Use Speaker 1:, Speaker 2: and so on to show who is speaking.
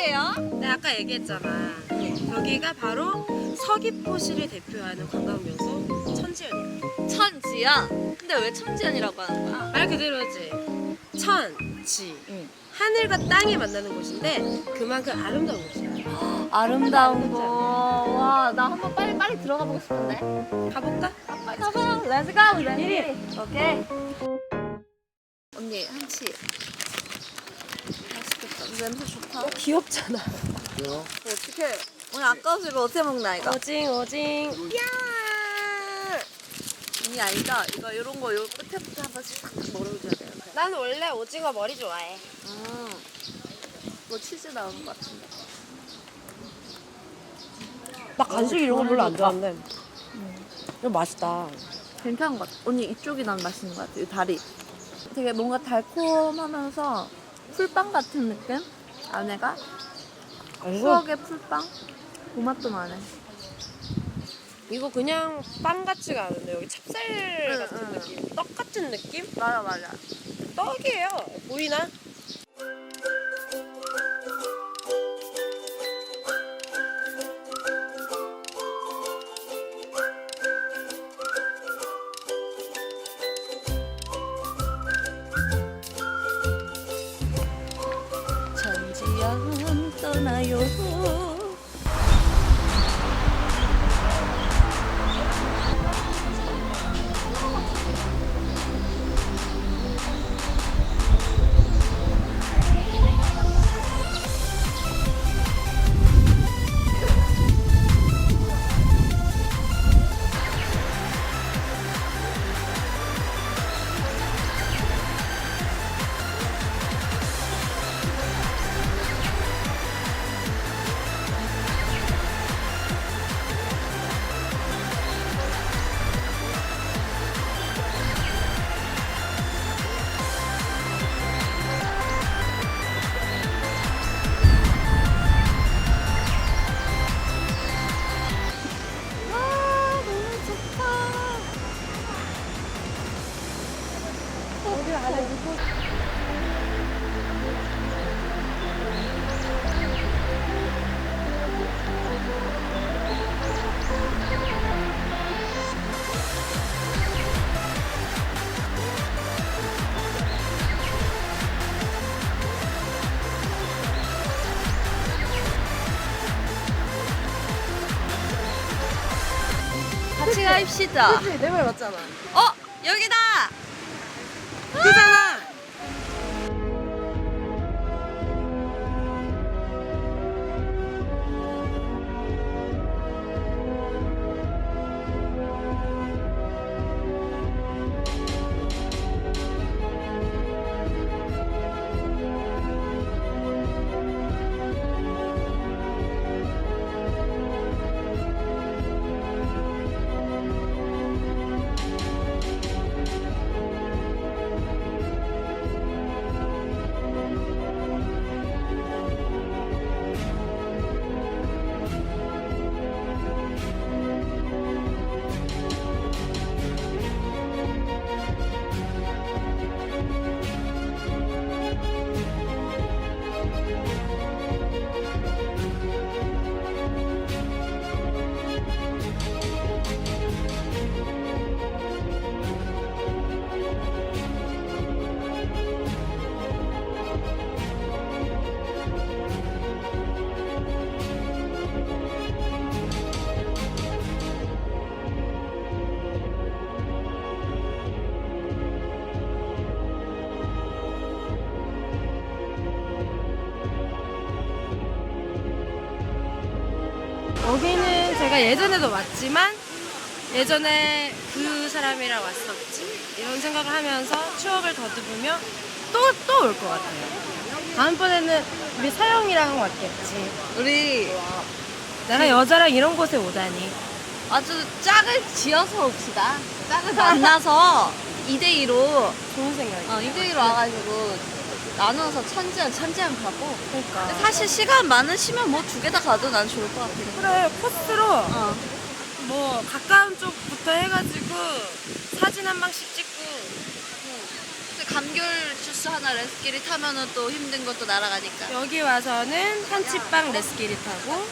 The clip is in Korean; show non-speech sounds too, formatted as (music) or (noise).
Speaker 1: 어디예요?
Speaker 2: 내가 아까 얘기했잖아. 여기가 바로 서귀포시를 대표하는 관광명소 천지연이야.
Speaker 1: 천지연. 근데 왜 천지연이라고 하는 거야?
Speaker 2: 말 그대로지. 천, 지.
Speaker 1: 응.
Speaker 2: 하늘과 땅이 만나는 곳인데 그만큼 아름다운 곳이야.
Speaker 1: 아름다운 거. 와, 나 한번 빨리 빨리 들어가 보고 싶은데.
Speaker 2: 가볼까?
Speaker 1: 가봐. 고. 레디. 오케이. 언니 한치. 냄새 좋다.
Speaker 2: 귀엽잖아.
Speaker 1: 어떻게? 오늘 아까워서 이거 어떻게 먹나 이거?
Speaker 2: 오징, 오징.
Speaker 1: 언니 아니다. 이거 이런 거요 끝에부터 한 번씩 탁탁 먹어줘야 돼요.
Speaker 2: 난 원래 오징어 머리 좋아해.
Speaker 1: 음. 뭐 치즈 나오는 것 같은데.
Speaker 2: 나 간식 이런 거 별로 안 좋아하는데. 이거 맛있다.
Speaker 1: 괜찮은 것 같아. 언니 이쪽이 난 맛있는 것 같아. 이 다리. 되게 뭔가 달콤하면서 풀빵 같은 느낌? 안에가? 추억의 풀빵? 그 맛도 나네.
Speaker 2: 이거 그냥 빵 같지가 않은데 여기 찹쌀
Speaker 1: 응,
Speaker 2: 같은
Speaker 1: 응.
Speaker 2: 느낌? 떡 같은 느낌?
Speaker 1: 맞아 맞아.
Speaker 2: 떡이에요. 보이나?
Speaker 1: 가입시다.
Speaker 2: 그치? 내 말 맞잖아.
Speaker 1: 어 여기다.
Speaker 2: 그잖아. 여기는 제가 예전에도 왔지만 예전에 그 사람이랑 왔었지 이런 생각을 하면서 추억을 더듬으며 또 또 올 것 같아요. 다음번에는 우리 사영이랑 왔겠지.
Speaker 1: 우리
Speaker 2: 내가 여자랑 이런 곳에 오다니.
Speaker 1: 아주 짝을 지어서 옵시다. 짝을 (laughs) 만나서 2대2로
Speaker 2: 좋은 생각이야.
Speaker 1: 어, 2대2로 와가지고 나눠서 천지연 천지연 가고
Speaker 2: 그러니까.
Speaker 1: 사실 시간 많으시면 뭐 두 개 다 가도 난 좋을 것 같긴 해.
Speaker 2: 그래 코스로
Speaker 1: 어.
Speaker 2: 뭐 가까운 쪽부터 해가지고 사진 한 방씩 찍고
Speaker 1: 근데 감귤 주스 하나 레스끼리 타면은 또 힘든 것도 날아가니까.
Speaker 2: 여기 와서는 한치빵 레스키리 타고